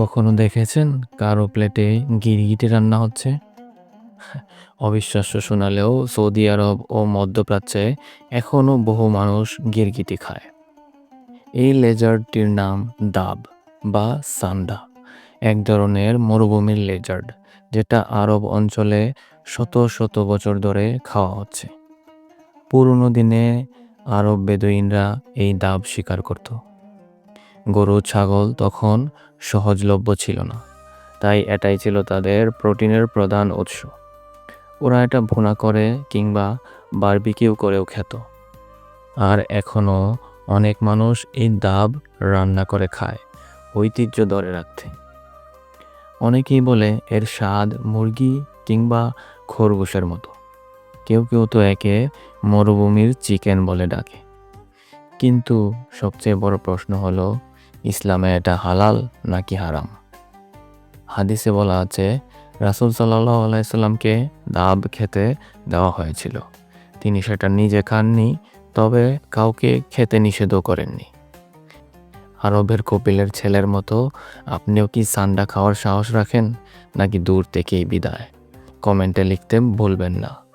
কখনো দেখেছেন কারও প্লেটে গিরগিটি রান্না হচ্ছে? অবিশ্বাস্য শোনালেও সৌদি আরব ও মধ্যপ্রাচ্যে এখনও বহু মানুষ গিরগিটি খায়। এই লেজার্ডটির নাম দাব বা সান্ডা, এক ধরনের মরুভূমির লেজার্ড যেটা আরব অঞ্চলে শত শত বছর ধরে খাওয়া হচ্ছে। পুরনো দিনে আরব বেদুইনরা এই দাব শিকার করত। গরু, ছাগল তখন সহজলভ্য ছিল না। তাই এটাই ছিল তাদের প্রোটিনের প্রধান উৎস। ওরা এটা ভুনা করে কিংবা বারবিকিউ করেও খেত। আর এখনও অনেক মানুষ এই দাব রান্না করে খায়, ঐতিহ্য ধরে রাখতে। অনেকেই বলে এর স্বাদ মুরগি কিংবা খরগোশের মতো। কেউ কেউ তো একে মরুভূমির চিকেন বলে ডাকে। কিন্তু সবচেয়ে বড় প্রশ্ন হলো ইসলামে এটা হালাল নাকি হারাম? হাদিসে বলা আছে, রাসুল সাল্লাহ দাব খেতে দেওয়া হয়েছিল। তিনি সেটা নিজে খাননি, তবে কাউকে খেতে নিষেধও করেননি। আরবের কপিলের ছেলের মতো আপনিও কি সান্ডা খাওয়ার সাহস রাখেন নাকি দূর থেকেই বিদায়? কমেন্টে লিখতে ভুলবেন না।